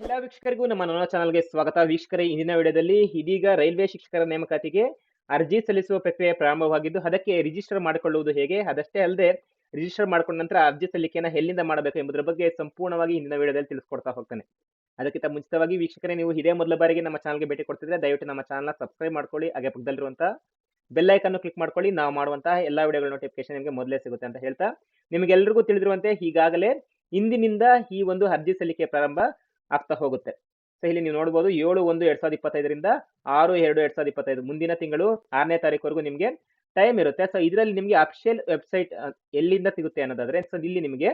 ಎಲ್ಲ ವೀಕ್ಷಕರಿಗೂ ನಮ್ಮ ನನ್ನ ಚಾನಲ್ಗೆ ಸ್ವಾಗತ. ವೀಕ್ಷಕರೇ, ಇಂದಿನ ವಿಡಿಯೋದಲ್ಲಿ ಇದೀಗ ರೈಲ್ವೆ ಶಿಕ್ಷಕರ ನೇಮಕಾತಿಗೆ ಅರ್ಜಿ ಸಲ್ಲಿಸುವ ಪ್ರಕ್ರಿಯೆ ಪ್ರಾರಂಭವಾಗಿದ್ದು, ಅದಕ್ಕೆ ರಿಜಿಸ್ಟರ್ ಮಾಡಿಕೊಳ್ಳುವುದು ಹೇಗೆ? ಅದಷ್ಟೇ ಅಲ್ಲದೆ ರಿಜಿಸ್ಟರ್ ಮಾಡಿಕೊಂಡ ನಂತರ ಅರ್ಜಿ ಸಲ್ಲಿಕೆಯನ್ನು ಎಲ್ಲಿಂದ ಮಾಡಬೇಕು ಎಂಬುದರ ಬಗ್ಗೆ ಸಂಪೂರ್ಣವಾಗಿ ಇಂದಿನ ವಿಡಿಯೋದಲ್ಲಿ ತಿಳಿಸ್ಕೊಡ್ತಾ ಹೋಗ್ತಾನೆ. ಅದಕ್ಕಿಂತ ಮುಂಚಿತವಾಗಿ ವೀಕ್ಷಕರೇ, ನೀವು ಇದೇ ಮೊದಲ ಬಾರಿಗೆ ನಮ್ಮ ಚಾನಲ್ಗೆ ಭೇಟಿ ಕೊಡ್ತಿದ್ರೆ ದಯವಿಟ್ಟು ನಮ್ಮ ಚಾನಲ್ನ ಸಬ್ಸ್ಕ್ರೈಬ್ ಮಾಡ್ಕೊಳ್ಳಿ, ಹಾಗೆ ಪಕ್ಕದಲ್ಲಿರುವಂಥ ಅನ್ನು ಕ್ಲಿಕ್ ಮಾಡ್ಕೊಳ್ಳಿ. ನಾವು ಮಾಡುವಂತಹ ಎಲ್ಲ ವಿಡಿಯೋಗಳ ನೋಟಿಫಿಕೇಶನ್ ನಿಮಗೆ ಮೊದಲೇ ಸಿಗುತ್ತೆ ಅಂತ ಹೇಳ್ತಾ ನಿಮಗೆಲ್ಲರಿಗೂ ತಿಳಿದಿರುವಂತೆ ಈಗಾಗಲೇ ಇಂದಿನಿಂದ ಈ ಒಂದು ಅರ್ಜಿ ಸಲ್ಲಿಕೆ ಪ್ರಾರಂಭ ಆಗ್ತಾ ಹೋಗುತ್ತೆ. ಸೊ ಇಲ್ಲಿ ನೀವು ನೋಡ್ಬೋದು ಏಳು, ಒಂದು, ಎರಡ್ ಸಾವಿರದ ಇಪ್ಪತ್ತೈದರಿಂದ ಆರು, ಎರಡು, ಎರಡ್ ಸಾವಿರದ ಇಪ್ಪತ್ತೈದು ಮುಂದಿನ ತಿಂಗಳು ಆರನೇ ತಾರೀಕುವರೆಗೂ ನಿಮಗೆ ಟೈಮ್ ಇರುತ್ತೆ. ಸೊ ಇದರಲ್ಲಿ ನಿಮಗೆ ಅಫಿಷಿಯಲ್ ವೆಬ್ಸೈಟ್ ಎಲ್ಲಿಂದ ಸಿಗುತ್ತೆ ಅನ್ನೋದಾದ್ರೆ ಸೊ ಇಲ್ಲಿ ನಿಮಗೆ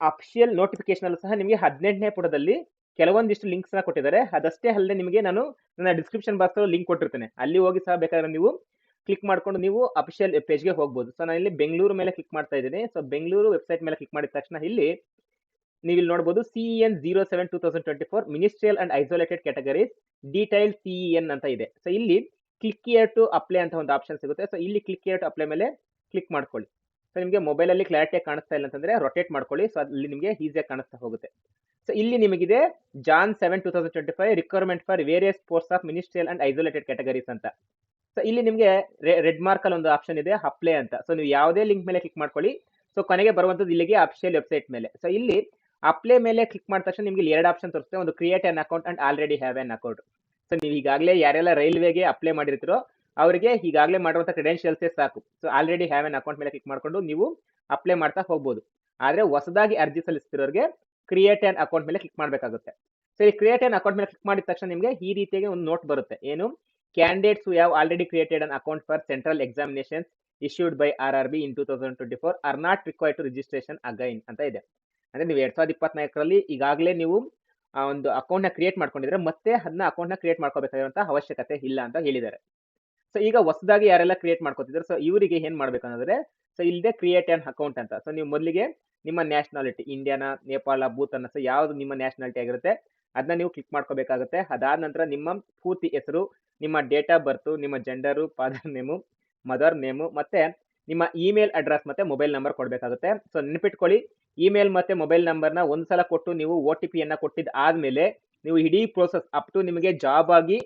ಅಫಿಷಿಯಲ್ ನೋಟಿಫಿಕೇಶನ್ ಅಲ್ಲೂ ಸಹ ನಿಮಗೆ ಹದಿನೆಂಟನೇ ಪುಟದಲ್ಲಿ ಕೆಲವೊಂದಿಷ್ಟು ಲಿಂಕ್ಸ್ ಕೊಟ್ಟಿದ್ದಾರೆ. ಅದಷ್ಟೇ ಅಲ್ಲದೆ ನಿಮಗೆ ನಾನು ನನ್ನ ಡಿಸ್ಕ್ರಿಪ್ಷನ್ ಬಾಕ್ಸ್ ಲಿಂಕ್ ಕೊಟ್ಟಿರ್ತೇನೆ. ಅಲ್ಲಿ ಹೋಗಿ ಸಹ ಬೇಕಾದ್ರೆ ನೀವು ಕ್ಲಿಕ್ ಮಾಡ್ಕೊಂಡು ನೀವು ಅಫಿಷಿಯಲ್ ಪೇಜ್ಗೆ ಹೋಗ್ಬೋದು. ಸೊ ನಾನು ಇಲ್ಲಿ ಬೆಂಗಳೂರು ಮೇಲೆ ಕ್ಲಿಕ್ ಮಾಡ್ತಾ ಇದ್ದೀನಿ. ಸೊ ಬೆಂಗಳೂರು ವೆಬ್ಸೈಟ್ ಮೇಲೆ ಕ್ಲಿಕ್ ಮಾಡಿದ ತಕ್ಷಣ ಇಲ್ಲಿ ನೀವು ಇಲ್ಲಿ ನೋಡಬಹುದು CEN zero seven two thousand twenty four ministerial and isolated categories detail CEN ಅಂತ ಇದೆ. ಸೊ ಇಲ್ಲಿ ಕ್ಲಿಕ್ ಇಯರ್ ಟು ಅಪ್ಲೈ ಅಂತ ಒಂದು ಆಪ್ಷನ್ ಸಿಗುತ್ತೆ. ಸೊ ಇಲ್ಲಿ ಕ್ಲಿಕ್ ಇಯರ್ ಟು ಅಪ್ಲೈ ಮೇಲೆ ಕ್ಲಿಕ್ ಮಾಡ್ಕೊಳ್ಳಿ. ಸೊ ನಿಮಗೆ ಮೊಬೈಲಲ್ಲಿ ಕ್ಲಾರಿಟಿಯಾಗಿ ಕಾಣಿಸ್ತಾ ಇಲ್ಲ ಅಂತಂದ್ರೆ ರೊಟೇಟ್ ಮಾಡ್ಕೊಳ್ಳಿ. ಸೊ ಅಲ್ಲಿ ನಿಮಗೆ ಈಸಿಯಾಗಿ ಕಾಣಿಸ್ತಾ ಹೋಗುತ್ತೆ. ಸೊ ಇಲ್ಲಿ ನಿಮಗಿದೆ John seven two thousand twenty five requirement for various post of ministerial and isolated categories ಅಂತ. ಸೊ ಇಲ್ಲಿ ನಿಮಗೆ ರೆಡ್ ಮಾರ್ಕ್ ಅಲ್ಲಿ ಒಂದು ಆಪ್ಷನ್ ಇದೆ ಅಪ್ಲೈ ಅಂತ. ಸೊ ನೀವು ಯಾವುದೇ ಲಿಂಕ್ ಮೇಲೆ ಕ್ಲಿಕ್ ಮಾಡ್ಕೊಳ್ಳಿ. ಸೊ ಕೊನೆಗೆ ಬರುವಂತದ್ದು ಇಲ್ಲಿಗೆ ಅಫಿಷಿಯಲ್ ವೆಬ್ಸೈಟ್ ಮೇಲೆ. ಸೊ ಇಲ್ಲಿ ಅಪ್ಲೈ ಮೇಲೆ ಕ್ಲಿಕ್ ಮಾಡಿದ ತಕ್ಷಣ ನಿಮಗೆ ಎರಡು ಆಪ್ಷನ್ ತೋರಿಸುತ್ತೆ. ಒಂದು create an account and already have an account so ನೀವು ಈಗಾಗಲೇ ಯಾರೆಲ್ಲ ರೈಲ್ವೆಗೆ ಅಪ್ಲೈ ಮಾಡಿರ್ತಿರೋ, ಅವರಿಗೆ ಈಗಾಗಲೇ ಮಾಡುವಂಥ ಕ್ರೆಡೆನ್ಷಿಯಲ್ಸೇ ಸಾಕು. So already have an account ಮೇಲೆ ಕ್ಲಿಕ್ ಮಾಡಿಕೊಂಡು ನೀವು ಅಪ್ಲೈ ಮಾಡ್ತಾ ಹೋಗ್ಬೋದು. ಆದರೆ ಹೊಸದಾಗಿ ಅರ್ಜಿ ಸಲ್ಲಿಸ್ತಿರೋರಿಗೆ ಕ್ರಿಯೇಟ್ ಅನ್ ಅಕೌಂಟ್ ಮೇಲೆ ಕ್ಲಿಕ್ ಮಾಡಬೇಕಾಗುತ್ತೆ. ಸೊ ಈ ಕ್ರಿಯೇಟ್ ಅನ್ ಅಕೌಂಟ್ ಮೇಲೆ ಕ್ಲಿಕ್ ಮಾಡಿದ ತಕ್ಷಣ ನಿಮಗೆ ಈ ರೀತಿಯಾಗಿ ಒಂದು ನೋಟ್ ಬರುತ್ತೆ. ಏನು? Candidates who have already created an account for central examinations issued by R R B in two thousand twenty four are not required to registration again ಅಂತ ಇದೆ. ಅಂದ್ರೆ ನೀವು ಎರಡು ಸಾವಿರದ ಇಪ್ಪತ್ನಾಲ್ಕರಲ್ಲಿ ಈಗಾಗಲೇ ನೀವು ಒಂದು ಅಕೌಂಟ್ನ ಕ್ರಿಯೇಟ್ ಮಾಡ್ಕೊಂಡಿದ್ರೆ ಮತ್ತೆ ಅದನ್ನ ಅಕೌಂಟ್ನ ಕ್ರಿಯೇಟ್ ಮಾಡ್ಕೋಬೇಕಾಗಿರುವಂತಹ ಅವಶ್ಯಕತೆ ಇಲ್ಲ ಅಂತ ಹೇಳಿದ್ದಾರೆ. ಸೊ ಈಗ ಹೊಸದಾಗಿ ಯಾರೆಲ್ಲ ಕ್ರಿಯೇಟ್ ಮಾಡ್ಕೋತಿದ್ರು ಸೊ ಇವರಿಗೆ ಏನ್ ಮಾಡ್ಬೇಕಂದ್ರೆ ಸೊ ಇಲ್ಲದೆ ಕ್ರಿಯೇಟ್ ಅನ್ ಅಕೌಂಟ್ ಅಂತ. ಸೊ ನೀವು ಮೊದಲಿಗೆ ನಿಮ್ಮ ನ್ಯಾಷನಾಲಿಟಿ ಇಂಡಿಯಾನ ನೇಪಾಳ ಭೂತಾನ ಸೊ ಯಾವ್ದು ನಿಮ್ಮ ನ್ಯಾಷನಾಲಿಟಿ ಆಗಿರುತ್ತೆ ಅದನ್ನ ನೀವು ಕ್ಲಿಕ್ ಮಾಡ್ಕೋಬೇಕಾಗುತ್ತೆ. ಅದಾದ ನಂತರ ನಿಮ್ಮ ಪೂರ್ತಿ ಹೆಸರು, ನಿಮ್ಮ ಡೇಟ್ ಆಫ್ ಬರ್ತ್ ನಿಮ್ಮ gender father name mother name ಮತ್ತೆ ನಿಮ್ಮ ಇಮೇಲ್ ಅಡ್ರೆಸ್ ಮತ್ತೆ ಮೊಬೈಲ್ ನಂಬರ್ ಕೊಡಬೇಕಾಗುತ್ತೆ. ಸೊ ನೆನಪಿಟ್ಕೊಳ್ಳಿ ಇಮೇಲ್ ಮತ್ತೆ ಮೊಬೈಲ್ ನಂಬರ್ನ ಒಂದ್ಸಲ ಕೊಟ್ಟು ನೀವು ಒ ಟಿ ಪಿಯನ್ನು ಕೊಟ್ಟಿದ್ದು ಆದಮೇಲೆ ನೀವು ಇಡೀ ಪ್ರೋಸೆಸ್ ಅಪ್ ಟು ನಿಮಗೆ ಜಾಬ್ ಆಗಿ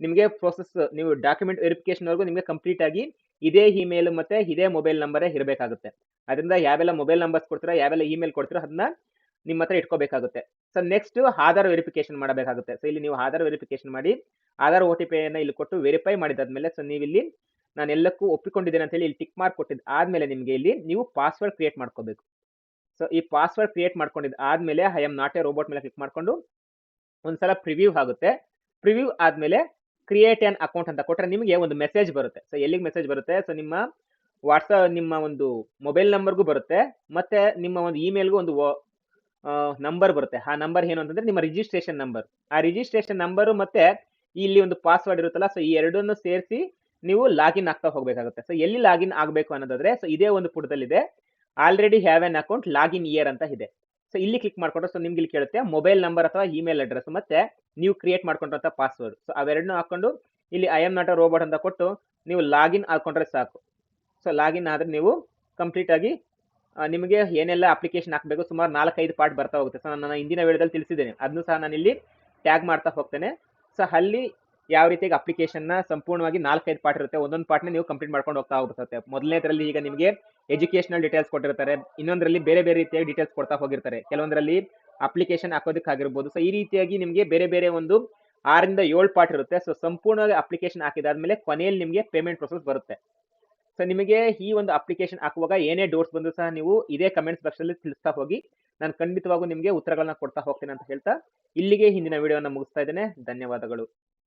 ನಿಮಗೆ ಪ್ರೋಸೆಸ್ ನೀವು ಡಾಕ್ಯುಮೆಂಟ್ ವೆರಿಫಿಕೇಶನ್ವರೆಗೂ ನಿಮಗೆ ಕಂಪ್ಲೀಟ್ ಆಗಿ ಇದೇ ಇಮೇಲ್ ಮತ್ತೆ ಇದೇ ಮೊಬೈಲ್ ನಂಬರೇ ಇರಬೇಕಾಗುತ್ತೆ. ಅದರಿಂದ ಯಾವೆಲ್ಲ ಮೊಬೈಲ್ ನಂಬರ್ಸ್ ಕೊಡ್ತೀರಾ, ಯಾವೆಲ್ಲ ಇಮೇಲ್ ಕೊಡ್ತೀರಾ ಅದನ್ನ ನಿಮ್ಮ ಹತ್ರ ಇಟ್ಕೋಬೇಕಾಗುತ್ತೆ. ಸೊ ನೆಕ್ಸ್ಟ್ ಆಧಾರ್ ವೆರಿಫಿಕೇಶನ್ ಮಾಡಬೇಕಾಗುತ್ತೆ. ಸೊ ಇಲ್ಲಿ ನೀವು ಆಧಾರ್ ವೆರಿಫಿಕೇಶನ್ ಮಾಡಿ, ಆಧಾರ್ ಒ ಟಿ ಪಿಯನ್ನು ಇಲ್ಲಿ ಕೊಟ್ಟು ವೆರಿಫೈ ಮಾಡಿದಾದ್ಮೇಲೆ ಸೊ ನೀವು ಇಲ್ಲಿ ನಾನು ಎಲ್ಲಕ್ಕೂ ಒಪ್ಪಿಕೊಂಡಿದ್ದೇನೆ ಅಂತ ಹೇಳಿ ಇಲ್ಲಿ ಟಿಕ್ ಮಾರ್ಕ್ ಕೊಟ್ಟಿದ್ದು ಆದ್ಮೇಲೆ ನಿಮಗೆ ಇಲ್ಲಿ ನೀವು ಪಾಸ್ವರ್ಡ್ ಕ್ರಿಯೇಟ್ ಮಾಡ್ಕೋಬೇಕು. ಸೊ ಈ ಪಾಸ್ವರ್ಡ್ ಕ್ರಿಯೇಟ್ ಮಾಡ್ಕೊಂಡಿದ್ದು ಆದ್ಮೇಲೆ I am not a robot ಮೇಲೆ ಕ್ಲಿಕ್ ಮಾಡ್ಕೊಂಡು ಒಂದ್ಸಲ ಪ್ರಿವ್ಯೂ ಆಗುತ್ತೆ. ಪ್ರಿವ್ಯೂ ಆದ್ಮೇಲೆ ಕ್ರಿಯೇಟ್ ಅನ್ ಅಕೌಂಟ್ ಅಂತ ಕೊಟ್ಟರೆ ನಿಮಗೆ ಒಂದು ಮೆಸೇಜ್ ಬರುತ್ತೆ. ಸೊ ಎಲ್ಲಿಗೆ ಮೆಸೇಜ್ ಬರುತ್ತೆ? ಸೊ ನಿಮ್ಮ ವಾಟ್ಸಪ್ ನಿಮ್ಮ ಒಂದು ಮೊಬೈಲ್ ನಂಬರ್ಗೂ ಬರುತ್ತೆ. ಮತ್ತೆ ನಿಮ್ಮ ಒಂದು ಇಮೇಲ್ಗೂ ಒಂದು ನಂಬರ್ ಬರುತ್ತೆ. ಆ ನಂಬರ್ ಏನು ಅಂತಂದ್ರೆ ನಿಮ್ಮ ರಿಜಿಸ್ಟ್ರೇಷನ್ ನಂಬರ್ ಆ ರಿಜಿಸ್ಟ್ರೇಷನ್ ನಂಬರು ಮತ್ತೆ ಇಲ್ಲಿ ಒಂದು ಪಾಸ್ವರ್ಡ್ ಇರುತ್ತಲ್ಲ ಸೊ ಈ ಎರಡನ್ನು ಸೇರಿಸಿ ನೀವು ಲಾಗಿನ್ ಆಗ್ತಾ ಹೋಗಬೇಕಾಗುತ್ತೆ. ಸೊ ಎಲ್ಲಿ ಲಾಗಿನ್ ಆಗಬೇಕು ಅನ್ನೋದಾದ್ರೆ ಸೊ ಇದೇ ಒಂದು ಪುಟದಲ್ಲಿದೆ. Already have an account login here ಅಂತ ಇದೆ. ಸೊ ಇಲ್ಲಿ ಕ್ಲಿಕ್ ಮಾಡ್ಕೊಂಡ್ರೆ ಸೊ ನಿಮ್ಗೆ ಇಲ್ಲಿ ಕೇಳುತ್ತೆ ಮೊಬೈಲ್ ನಂಬರ್ ಅಥವಾ ಇಮೇಲ್ ಅಡ್ರೆಸ್ ಮತ್ತೆ ನೀವು ಕ್ರಿಯೇಟ್ ಮಾಡ್ಕೊಂಡ್ರಂಥ ಪಾಸ್ವರ್ಡ್ ಸೊ ಅವೆರಡನ್ನೂ ಹಾಕೊಂಡು ಇಲ್ಲಿ I am not a robot ಅಂತ ಕೊಟ್ಟು ನೀವು ಲಾಗಿನ್ ಹಾಕೊಂಡ್ರೆ ಸಾಕು. ಸೊ ಲಾಗಿನ್ ಆದ್ರೆ ನೀವು ಕಂಪ್ಲೀಟ್ ಆಗಿ ನಿಮಗೆ ಏನೆಲ್ಲ ಅಪ್ಲಿಕೇಶನ್ ಹಾಕಬೇಕು, ಸುಮಾರು ನಾಲ್ಕೈದು ಪಾರ್ಟ್ ಬರ್ತಾ ಹೋಗುತ್ತೆ. ಸೊ ನಾನು ಹಿಂದಿನ ವೇಳೆದಲ್ಲಿ ತಿಳಿಸಿದ್ದೇನೆ. ಅದನ್ನು ಸಹ ನಾನು ಇಲ್ಲಿ ಟ್ಯಾಗ್ ಮಾಡ್ತಾ ಹೋಗ್ತೇನೆ. ಸೊ ಅಲ್ಲಿ ಯಾವ ರೀತಿಯಾಗಿ ನ ಸಂಪೂರ್ಣವಾಗಿ ನಾಲ್ಕೈದು ಪಾರ್ಟ್ ಇರುತ್ತೆ. ಒಂದೊಂದು ಪಾರ್ಟ್ ನೀವು ಕಂಪ್ಲೀಟ್ ಮಾಡ್ಕೊಂಡು ಹೋಗ್ತಾ ಹೋಗ್ಬಿಡುತ್ತೆ. ಮೊದಲನೇದರಲ್ಲಿ ಈಗ ನಿಮಗೆ ಎಜುಕೇಶನಲ್ ಡೀಟೇಲ್ಸ್ ಕೊಟ್ಟಿರ್ತಾರೆ. ಇನ್ನೊಂದರಲ್ಲಿ ಬೇರೆ ಬೇರೆ ರೀತಿಯಾಗಿ ಡೀಟೇಲ್ಸ್ ಕೊಡ್ತಾ ಹೋಗಿರ್ತಾರೆ. ಕೆಲವೊಂದರಲ್ಲಿ ಅಪ್ಲಿಕೇಶನ್ ಹಾಕೋದಕ್ಕಾಗಿರ್ಬೋದು. ಸೊ ಈ ರೀತಿಯಾಗಿ ನಿಮಗೆ ಬೇರೆ ಬೇರೆ ಒಂದು ಆರಿಂದ ಏಳು ಪಾರ್ಟ್ ಇರುತ್ತೆ. ಸೊ ಸಂಪೂರ್ಣವಾಗಿ ಅಪ್ಲಿಕೇಶನ್ ಹಾಕಿದಾದ್ಮೇಲೆ ಕೊನೆಯಲ್ಲಿ ನಿಮಗೆ ಪೇಮೆಂಟ್ ಪ್ರೊಸೆಸ್ ಬರುತ್ತೆ. ಸೊ ನಿಮಗೆ ಈ ಒಂದು ಅಪ್ಲಿಕೇಶನ್ ಹಾಕುವಾಗ ಏನೇ ಡೌಟ್ಸ್ ಬಂದರೂ ಸಹ ನೀವು ಇದೇ ಕಮೆಂಟ್ಸ್ ಬಾಕ್ಸಲ್ಲಿ ತಿಳಿಸ್ತಾ ಹೋಗಿ ನಾನು ಖಂಡಿತವಾಗೂ ನಿಮಗೆ ಉತ್ತರಗಳನ್ನ ಕೊಡ್ತಾ ಹೋಗ್ತೇನೆ ಅಂತ ಹೇಳ್ತಾ ಇಲ್ಲಿಗೆ ಹಿಂದಿನ ವಿಡಿಯೋನ ಮುಗಿಸ್ತಾ ಇದ್ದೇನೆ. ಧನ್ಯವಾದಗಳು.